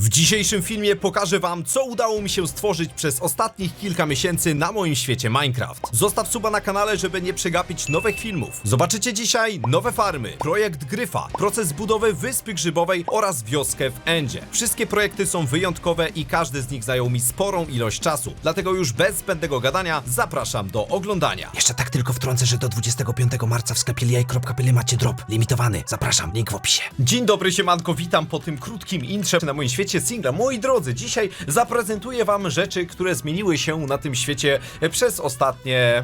W dzisiejszym filmie pokażę wam, co udało mi się stworzyć przez ostatnich kilka miesięcy na moim świecie Minecraft. Zostaw suba na kanale, żeby nie przegapić nowych filmów. Zobaczycie dzisiaj nowe farmy, projekt Gryfa, proces budowy wyspy grzybowej oraz wioskę w Endzie. Wszystkie projekty są wyjątkowe i każdy z nich zajął mi sporą ilość czasu. Dlatego już bez zbędnego gadania zapraszam do oglądania. Jeszcze tak tylko wtrącę, że do 25 marca w sklepie liaj.pl macie drop limitowany. Zapraszam, link w opisie. Dzień dobry, siemanko, witam po tym krótkim intrze na moim świecie singla. Moi drodzy, dzisiaj zaprezentuję wam rzeczy, które zmieniły się na tym świecie przez ostatnie...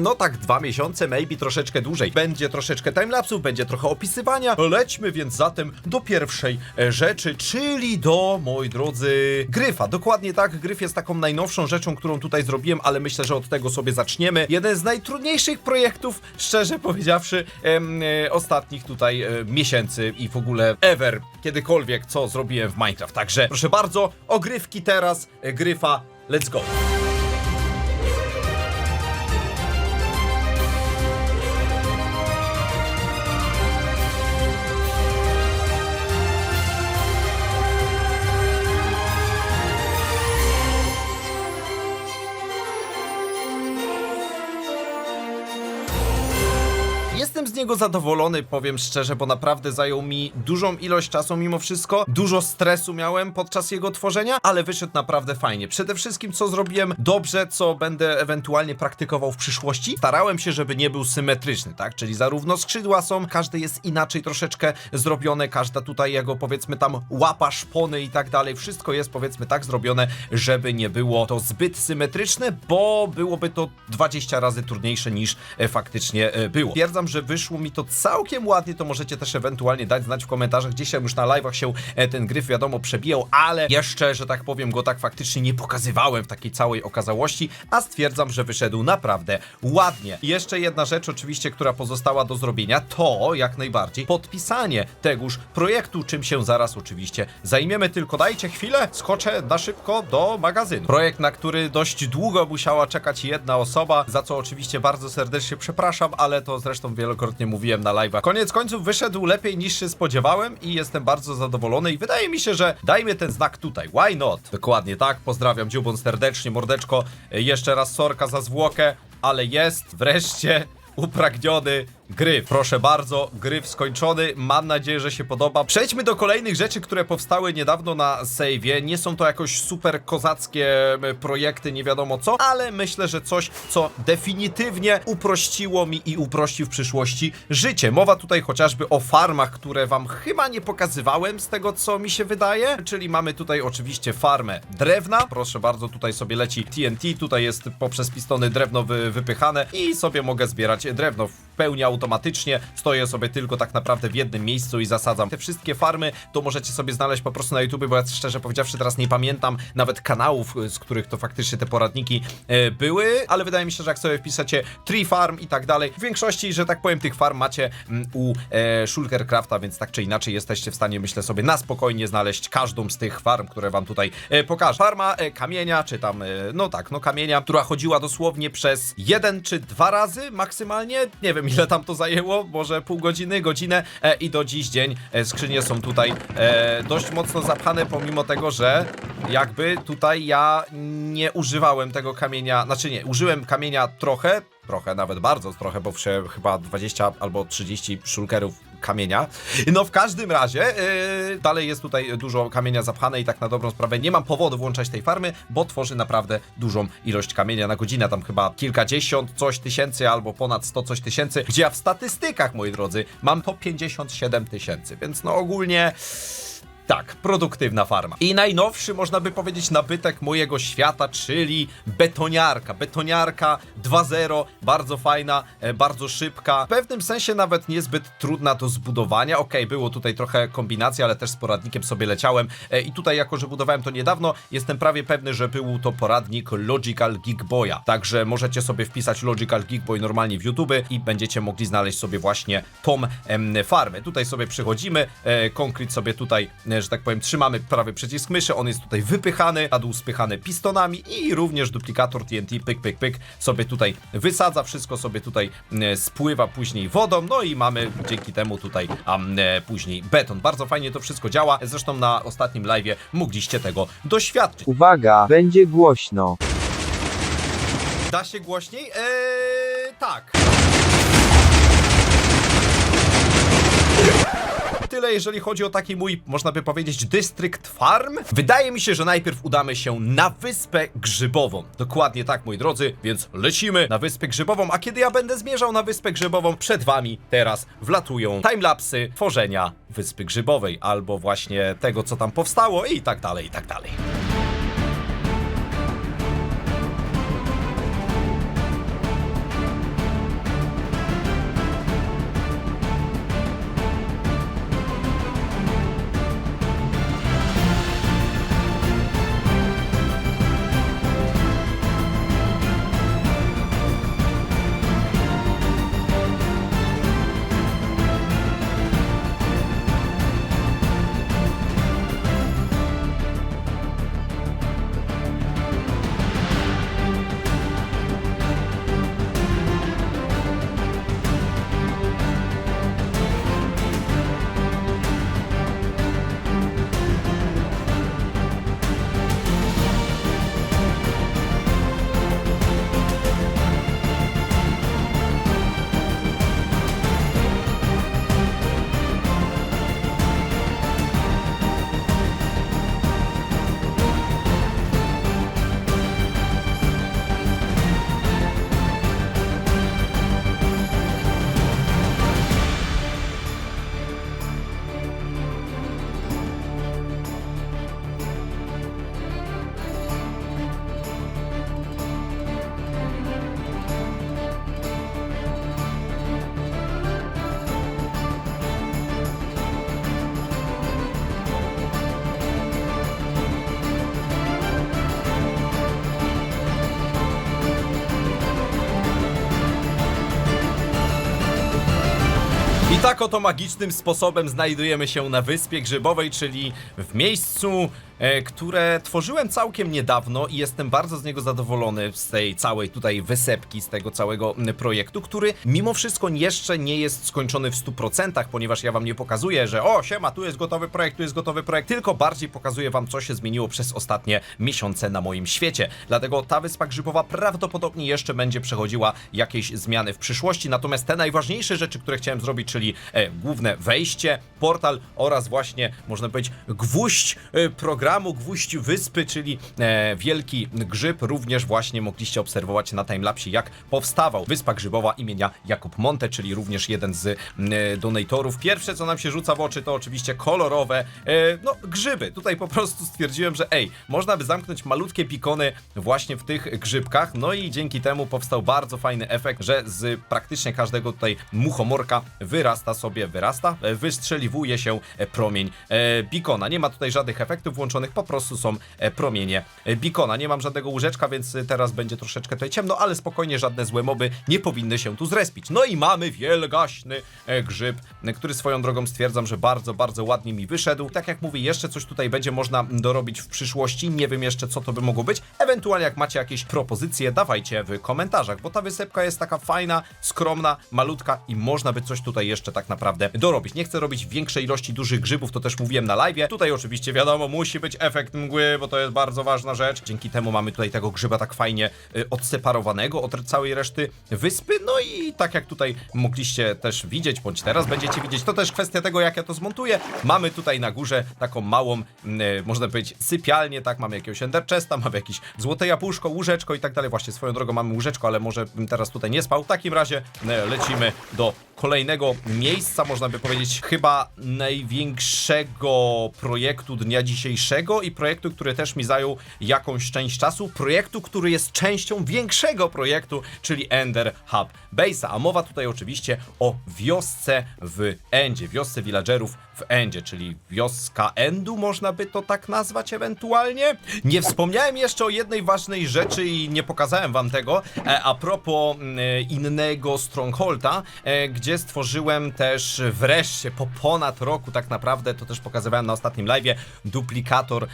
No tak, dwa miesiące, maybe troszeczkę dłużej. Będzie troszeczkę timelapsów, będzie trochę opisywania. Lećmy więc zatem do pierwszej e, rzeczy, czyli do, moi drodzy, gryfa. Dokładnie tak, gryf jest taką najnowszą rzeczą, którą tutaj zrobiłem, ale myślę, że od tego sobie zaczniemy. Jeden z najtrudniejszych projektów, szczerze powiedziawszy, em, e, ostatnich tutaj e, miesięcy i w ogóle ever, kiedykolwiek, co zrobiłem w Minecraft. Także proszę bardzo, ogrywki teraz, e, gryfa, let's go. Niego zadowolony, powiem szczerze, bo naprawdę zajął mi dużą ilość czasu mimo wszystko. Dużo stresu miałem podczas jego tworzenia, ale wyszedł naprawdę fajnie. Przede wszystkim, co zrobiłem dobrze, co będę ewentualnie praktykował w przyszłości, starałem się, żeby nie był symetryczny, tak? Czyli zarówno skrzydła są, każde jest inaczej troszeczkę zrobione, każda tutaj jego powiedzmy tam łapa, szpony i tak dalej. Wszystko jest powiedzmy tak zrobione, żeby nie było to zbyt symetryczne, bo byłoby to 20 razy trudniejsze niż e, faktycznie e, było. Twierdzam, że wyszło mi to całkiem ładnie, to możecie też ewentualnie dać znać w komentarzach. Dzisiaj już na live'ach się e, ten gryf wiadomo przebijał, ale jeszcze, że tak powiem, go tak faktycznie nie pokazywałem w takiej całej okazałości, a stwierdzam, że wyszedł naprawdę ładnie. I jeszcze jedna rzecz oczywiście, która pozostała do zrobienia, to jak najbardziej podpisanie tegoż projektu, czym się zaraz oczywiście zajmiemy. Tylko dajcie chwilę, skoczę na szybko do magazynu. Projekt, na który dość długo musiała czekać jedna osoba, za co oczywiście bardzo serdecznie przepraszam, ale to zresztą wielokrotnie mówiłem na live'ach. Koniec końców wyszedł lepiej niż się spodziewałem i jestem bardzo zadowolony i wydaje mi się, że dajmy ten znak tutaj. Why not? Dokładnie tak, pozdrawiam Dziubon serdecznie, mordeczko. Jeszcze raz sorka za zwłokę, ale jest wreszcie upragniony gryf. Proszę bardzo, gryf skończony. Mam nadzieję, że się podoba. Przejdźmy do kolejnych rzeczy, które powstały niedawno na save'ie. Nie są to jakoś super kozackie projekty, nie wiadomo co, ale myślę, że coś, co definitywnie uprościło mi i uprości w przyszłości życie. Mowa tutaj chociażby o farmach, które wam chyba nie pokazywałem z tego, co mi się wydaje. Czyli mamy tutaj oczywiście farmę drewna. Proszę bardzo, tutaj sobie leci TNT. Tutaj jest poprzez pistony drewno wy, wypychane i sobie mogę zbierać drewno pełni automatycznie. Stoję sobie tylko tak naprawdę w jednym miejscu i zasadzam. Te wszystkie farmy to możecie sobie znaleźć po prostu na YouTube, bo ja szczerze powiedziawszy teraz nie pamiętam nawet kanałów, z których to faktycznie te poradniki e, były, ale wydaje mi się, że jak sobie wpisacie Tree Farm i tak dalej, w większości, że tak powiem, tych farm macie mm, u e, Shulkercrafta, więc tak czy inaczej jesteście w stanie, myślę sobie, na spokojnie znaleźć każdą z tych farm, które wam tutaj e, pokażę. Farma e, kamienia, czy tam, e, no tak, no kamienia, która chodziła dosłownie przez jeden czy dwa razy maksymalnie, nie wiem ile tam to zajęło, może pół godziny, godzinę? E, i do dziś dzień e, skrzynie są tutaj e, dość mocno zapchane, pomimo tego, że jakby tutaj ja nie używałem tego kamienia, znaczy nie, użyłem kamienia trochę, trochę, nawet bardzo trochę, bo wsze chyba 20 albo 30 szulkerów kamienia. No w każdym razie yy, dalej jest tutaj dużo kamienia zapchane i tak na dobrą sprawę nie mam powodu włączać tej farmy, bo tworzy naprawdę dużą ilość kamienia na godzinę, tam chyba kilkadziesiąt coś tysięcy albo ponad 100 coś tysięcy, gdzie ja w statystykach, moi drodzy, mam to 57 tysięcy, więc no ogólnie... Tak, produktywna farma. I najnowszy, można by powiedzieć, nabytek mojego świata, czyli betoniarka. Betoniarka 2.0, bardzo fajna, e, bardzo szybka. W pewnym sensie nawet niezbyt trudna do zbudowania. Okej, było tutaj trochę kombinacji, ale też z poradnikiem sobie leciałem. E, I tutaj, jako że budowałem to niedawno, jestem prawie pewny, że był to poradnik Logical Geek Boya. Także możecie sobie wpisać Logical Geek Boy normalnie w YouTube i będziecie mogli znaleźć sobie właśnie tą farmę. Tutaj sobie przychodzimy, e, konkret sobie tutaj że tak powiem, trzymamy prawy przycisk myszy, on jest tutaj wypychany, na dół spychany pistonami i również duplikator TNT, pyk, pyk, pyk, sobie tutaj wysadza, wszystko sobie tutaj e, spływa później wodą, no i mamy dzięki temu tutaj e, później beton. Bardzo fajnie to wszystko działa, zresztą na ostatnim live'ie mogliście tego doświadczyć. Uwaga, będzie głośno. Da się głośniej? Eee, tak. Tyle, jeżeli chodzi o taki mój, można by powiedzieć, dystrykt farm. Wydaje mi się, że najpierw udamy się na Wyspę Grzybową. Dokładnie tak, moi drodzy, więc lecimy na Wyspę Grzybową, a kiedy ja będę zmierzał na Wyspę Grzybową, przed wami teraz wlatują timelapsy tworzenia Wyspy Grzybowej, albo właśnie tego, co tam powstało i tak dalej, i tak dalej. Tak oto magicznym sposobem znajdujemy się na Wyspie Grzybowej, czyli w miejscu, e, które tworzyłem całkiem niedawno i jestem bardzo z niego zadowolony, z tej całej tutaj wysepki, z tego całego projektu, który mimo wszystko jeszcze nie jest skończony w 100%, ponieważ ja wam nie pokazuję, że o, siema, tu jest gotowy projekt, tu jest gotowy projekt, tylko bardziej pokazuję wam, co się zmieniło przez ostatnie miesiące na moim świecie. Dlatego ta Wyspa Grzybowa prawdopodobnie jeszcze będzie przechodziła jakieś zmiany w przyszłości, natomiast te najważniejsze rzeczy, które chciałem zrobić, czyli e, główne wejście, portal oraz właśnie, można powiedzieć, gwóźdź e, programu, gwóźdź wyspy, czyli e, wielki grzyb, również właśnie mogliście obserwować na timelapsie, jak powstawał Wyspa Grzybowa imienia Jakub Monte, czyli również jeden z e, donatorów. Pierwsze, co nam się rzuca w oczy, to oczywiście kolorowe, no, grzyby. Tutaj po prostu stwierdziłem, że ej, można by zamknąć malutkie pikony właśnie w tych grzybkach, no i dzięki temu powstał bardzo fajny efekt, że z praktycznie każdego tutaj muchomorka wyrasta sobie, wyrasta, e, wystrzeliwuje się e, promień e, bikona. Nie ma tutaj żadnych efektów włączonych, po prostu są promienie bikona. Nie mam żadnego łóżeczka, więc teraz będzie troszeczkę tutaj ciemno, ale spokojnie żadne złe moby nie powinny się tu zrespić. No i mamy wielgaśny grzyb, który swoją drogą stwierdzam, że bardzo, bardzo ładnie mi wyszedł. Tak jak mówię, jeszcze coś tutaj będzie można dorobić w przyszłości. Nie wiem jeszcze, co to by mogło być. Ewentualnie, jak macie jakieś propozycje, dawajcie w komentarzach, bo ta wysepka jest taka fajna, skromna, malutka i można by coś tutaj jeszcze tak naprawdę dorobić. Nie chcę robić większej ilości dużych grzybów, to też mówiłem na live. Tutaj oczywiście wiadomo, musi być efekt mgły, bo to jest bardzo ważna rzecz. Dzięki temu mamy tutaj tego grzyba tak fajnie y, odseparowanego od całej reszty wyspy. No i tak jak tutaj mogliście też widzieć, bądź teraz będziecie widzieć, to też kwestia tego, jak ja to zmontuję. Mamy tutaj na górze taką małą, y, można powiedzieć, sypialnię, tak? Mamy jakiegoś ender chesta, mamy jakieś złote jabłuszko, łóżeczko i tak dalej. Właśnie swoją drogą mamy łóżeczko, ale może bym teraz tutaj nie spał. W takim razie y, lecimy do kolejnego miejsca, można by powiedzieć, chyba największego projektu dnia dzisiejszego. i projektu, który też mi zajął jakąś część czasu. Projektu, który jest częścią większego projektu, czyli Ender Hub Base'a. A mowa tutaj oczywiście o wiosce w Endzie, wiosce villagerów w Endzie, czyli wioska Endu, można by to tak nazwać ewentualnie. Nie wspomniałem jeszcze o jednej ważnej rzeczy i nie pokazałem wam tego, e, a propos mm, innego Strongholda, e, gdzie stworzyłem też wreszcie po ponad roku tak naprawdę, to też pokazywałem na ostatnim live'ie, duplikator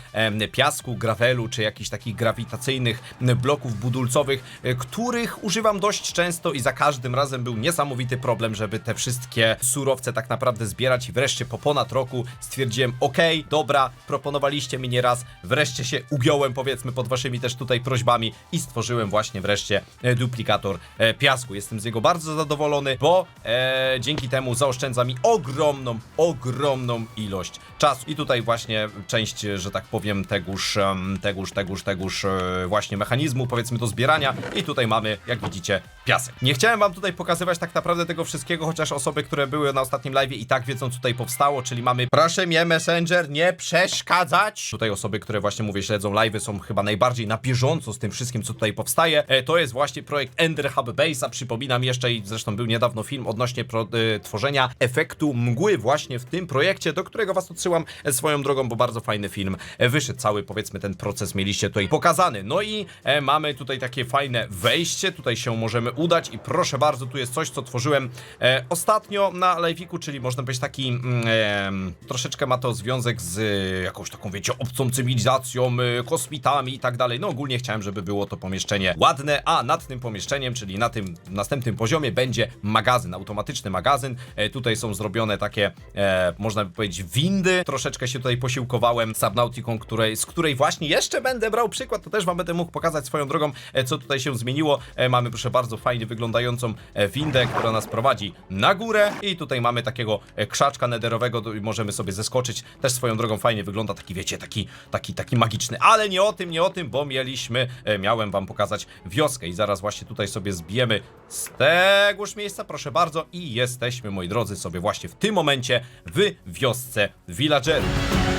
piasku, gravelu, czy jakichś takich grawitacyjnych bloków budulcowych, e, których używam dość często i za każdym razem był niesamowity problem, żeby te wszystkie surowce tak naprawdę zbierać i wreszcie po ponad roku stwierdziłem, okej, dobra, proponowaliście mi nieraz, wreszcie się ugiąłem powiedzmy pod waszymi też tutaj prośbami i stworzyłem właśnie wreszcie e, duplikator e, piasku. Jestem z niego bardzo zadowolony, bo e, dzięki temu zaoszczędza mi ogromną, ogromną ilość czasu. I tutaj właśnie część, że tak powiem, tegoż, tegoż, tegoż, tegoż e, właśnie mechanizmu, powiedzmy do zbierania. I tutaj mamy, jak widzicie, piasek. Nie chciałem wam tutaj pokazywać tak naprawdę tego wszystkiego, chociaż osoby, które były na ostatnim live i tak wiedzą, co tutaj powstało, czyli mamy proszę mnie Messenger nie przeszkadzać. Tutaj osoby, które właśnie mówię, śledzą live'y są chyba najbardziej na bieżąco z tym wszystkim, co tutaj powstaje. E, to jest właśnie projekt Ender Hub Base'a, przypominam jeszcze i zresztą był niedawno film odnośnie pro, e, tworzenia efektu mgły właśnie w tym projekcie, do którego was odsyłam e, swoją drogą, bo bardzo fajny film e, wyszedł. Cały powiedzmy ten proces mieliście tutaj pokazany. No i e, mamy tutaj takie fajne wejście, tutaj się możemy udać i proszę bardzo, tu jest coś, co tworzyłem e, ostatnio na live'iku, czyli można powiedzieć taki em, troszeczkę ma to związek z e, jakąś taką, wiecie, obcą cywilizacją, e, kosmitami i tak dalej. No ogólnie chciałem, żeby było to pomieszczenie ładne, a nad tym pomieszczeniem, czyli na tym następnym poziomie będzie magazyn, automatyczny magazyn. E, tutaj są zrobione takie, e, można by powiedzieć, windy. Troszeczkę się tutaj posiłkowałem Subnauticą, której, z której właśnie jeszcze będę brał przykład, to też wam będę mógł pokazać swoją drogą, e, co tutaj się zmieniło. E, mamy, proszę bardzo, fajnie wyglądającą windę, która nas prowadzi na górę i tutaj mamy takiego krzaczka nederowego, i możemy sobie zeskoczyć. Też swoją drogą fajnie wygląda, taki wiecie, taki, taki, taki magiczny. Ale nie o tym, nie o tym, bo mieliśmy, miałem wam pokazać wioskę i zaraz właśnie tutaj sobie zbijemy z tegoż miejsca, proszę bardzo i jesteśmy, moi drodzy, sobie właśnie w tym momencie w wiosce villagerów.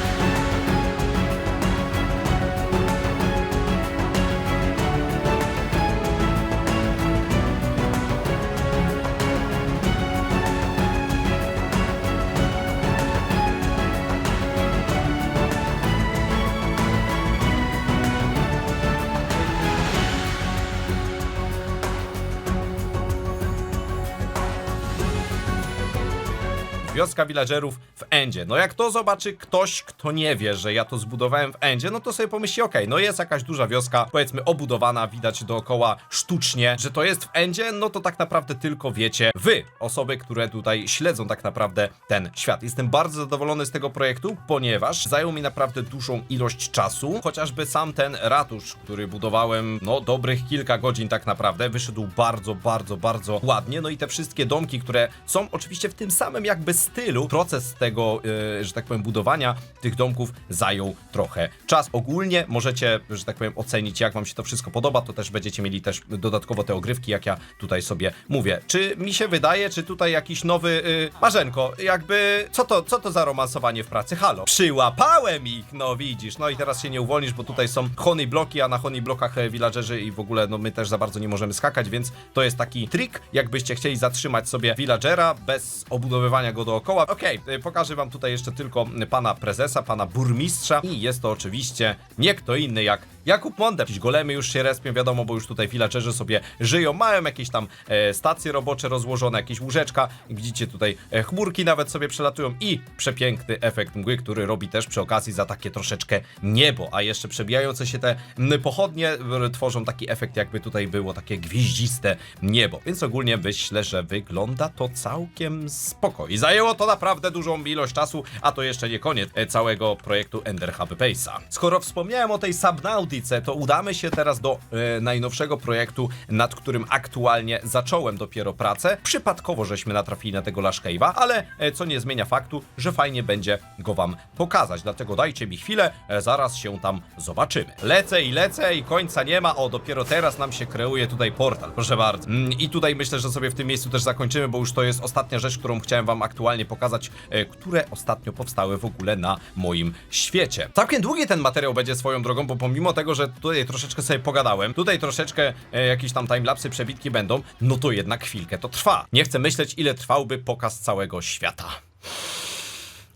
Wioska villagerów w Endzie. No jak to zobaczy ktoś, kto nie wie, że ja to zbudowałem w Endzie, no to sobie pomyśli, okej, no jest jakaś duża wioska, powiedzmy obudowana, widać dookoła sztucznie, że to jest w Endzie, no to tak naprawdę tylko wiecie wy, osoby, które tutaj śledzą tak naprawdę ten świat. Jestem bardzo zadowolony z tego projektu, ponieważ zajął mi naprawdę dużą ilość czasu, chociażby sam ten ratusz, który budowałem, no dobrych kilka godzin tak naprawdę, wyszedł bardzo, bardzo, bardzo ładnie, no i te wszystkie domki, które są oczywiście w tym samym jakby stylu, proces tego, e, że tak powiem, budowania tych domków zajął trochę czas. Ogólnie możecie, że tak powiem, ocenić, jak wam się to wszystko podoba, to też będziecie mieli też dodatkowo te ogrywki, jak ja tutaj sobie mówię. Czy mi się wydaje, czy tutaj jakiś nowy, y, Marzenko, jakby, co to, co to za romansowanie w pracy? Halo, przyłapałem ich, no widzisz, no i teraz się nie uwolnisz, bo tutaj są honey bloki, a na honey blokach e, villagerzy i w ogóle, no my też za bardzo nie możemy skakać, więc to jest taki trik, jakbyście chcieli zatrzymać sobie villagera bez obudowywania go dookoła. Okej, y, pokażę wam tutaj jeszcze tylko pana prezesa, pana burmistrza. I jest to oczywiście nie kto inny jak Jakub Monde. Jakieś golemy już się respią, wiadomo, bo już tutaj villagerzy sobie żyją, mają jakieś tam e, stacje robocze rozłożone, jakieś łóżeczka, widzicie tutaj e, chmurki nawet sobie przelatują i przepiękny efekt mgły, który robi też przy okazji za takie troszeczkę niebo, a jeszcze przebijające się te pochodnie tworzą taki efekt jakby tutaj było takie gwieździste niebo, więc ogólnie myślę, że wygląda to całkiem spoko. I zajęło to naprawdę dużą ilość czasu, a to jeszcze nie koniec e, całego projektu Ender Hub Base'a. Skoro wspomniałem o tej Subnautice, to udamy się teraz do e, najnowszego projektu, nad którym aktualnie zacząłem dopiero pracę. Przypadkowo żeśmy natrafili na tego Lash Cave'a, ale e, co nie zmienia faktu, że fajnie będzie go wam pokazać. Dlatego dajcie mi chwilę, e, zaraz się tam zobaczymy. Lecę i lecę i końca nie ma. O, dopiero teraz nam się kreuje tutaj portal, proszę bardzo. Mm, I tutaj myślę, że sobie w tym miejscu też zakończymy, bo już to jest ostatnia rzecz, którą chciałem wam aktualnie ewentualnie pokazać, e, które ostatnio powstały w ogóle na moim świecie. Całkiem długi ten materiał będzie swoją drogą, bo pomimo tego, że tutaj troszeczkę sobie pogadałem, tutaj troszeczkę e, jakieś tam timelapsy, przebitki będą, no to jednak chwilkę to trwa. Nie chcę myśleć, ile trwałby pokaz całego świata.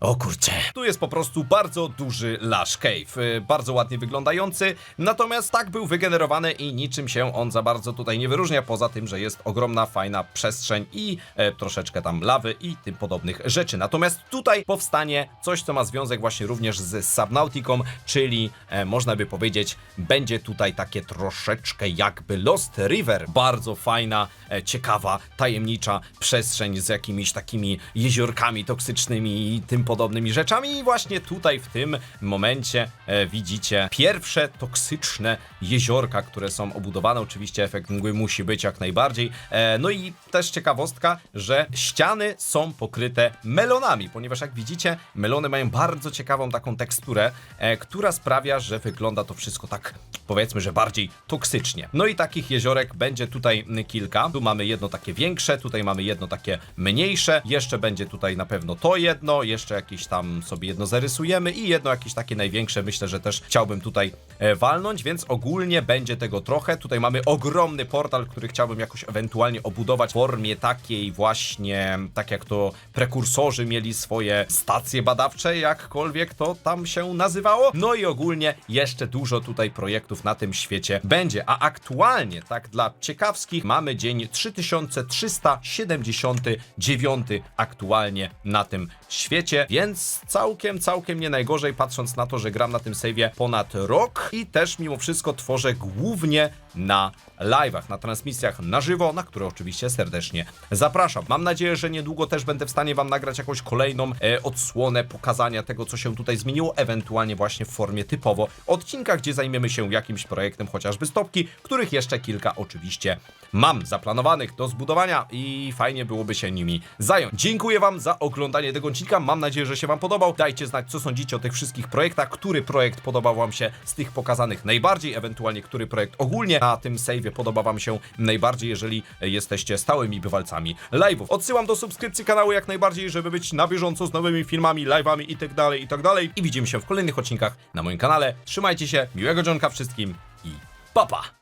O kurczę. Tu jest po prostu bardzo duży Lash Cave. y, Bardzo ładnie wyglądający, natomiast tak był wygenerowany i niczym się on za bardzo tutaj nie wyróżnia, poza tym, że jest ogromna, fajna przestrzeń i e, troszeczkę tam lawy i tym podobnych rzeczy. Natomiast tutaj powstanie coś, co ma związek właśnie również z Subnautiką, czyli e, można by powiedzieć, będzie tutaj takie troszeczkę jakby Lost River. Bardzo fajna, e, ciekawa, tajemnicza przestrzeń z jakimiś takimi jeziorkami toksycznymi i tym podobnymi rzeczami. I właśnie tutaj w tym momencie e, widzicie pierwsze toksyczne jeziorka, które są obudowane. Oczywiście efekt mgły musi być jak najbardziej. E, no i też ciekawostka, że ściany są pokryte melonami, ponieważ jak widzicie, melony mają bardzo ciekawą taką teksturę, e, która sprawia, że wygląda to wszystko tak powiedzmy, że bardziej toksycznie. No i takich jeziorek będzie tutaj kilka. Tu mamy jedno takie większe, tutaj mamy jedno takie mniejsze. Jeszcze będzie tutaj na pewno to jedno, jeszcze jakieś tam sobie jedno zarysujemy i jedno jakieś takie największe. Myślę, że też chciałbym tutaj e, walnąć, więc ogólnie będzie tego trochę. Tutaj mamy ogromny portal, który chciałbym jakoś ewentualnie obudować w formie takiej właśnie, tak jak to prekursorzy mieli swoje stacje badawcze, jakkolwiek to tam się nazywało. No i ogólnie jeszcze dużo tutaj projektów na tym świecie będzie, a aktualnie, tak dla ciekawskich, mamy dzień 3379 aktualnie na tym świecie, więc całkiem, całkiem nie najgorzej, patrząc na to, że gram na tym save'ie ponad rok i też mimo wszystko tworzę głównie na live'ach, na transmisjach na żywo, na które oczywiście serdecznie zapraszam. Mam nadzieję, że niedługo też będę w stanie Wam nagrać jakąś kolejną e, odsłonę pokazania tego, co się tutaj zmieniło, ewentualnie właśnie w formie typowo odcinka, gdzie zajmiemy się jakimś projektem, chociażby stopki, których jeszcze kilka oczywiście mam zaplanowanych do zbudowania i fajnie byłoby się nimi zająć. Dziękuję Wam za oglądanie tego odcinka, mam nadzieję, że się Wam podobał. Dajcie znać, co sądzicie o tych wszystkich projektach, który projekt podobał Wam się z tych pokazanych najbardziej, ewentualnie który projekt ogólnie na tym save'ie podoba Wam się najbardziej, jeżeli jesteście stałymi bywalcami live'ów. Odsyłam do subskrypcji kanału jak najbardziej, żeby być na bieżąco z nowymi filmami, live'ami i tak dalej, i tak. I widzimy się w kolejnych odcinkach na moim kanale. Trzymajcie się, miłego dzionka wszystkim i papa! Pa.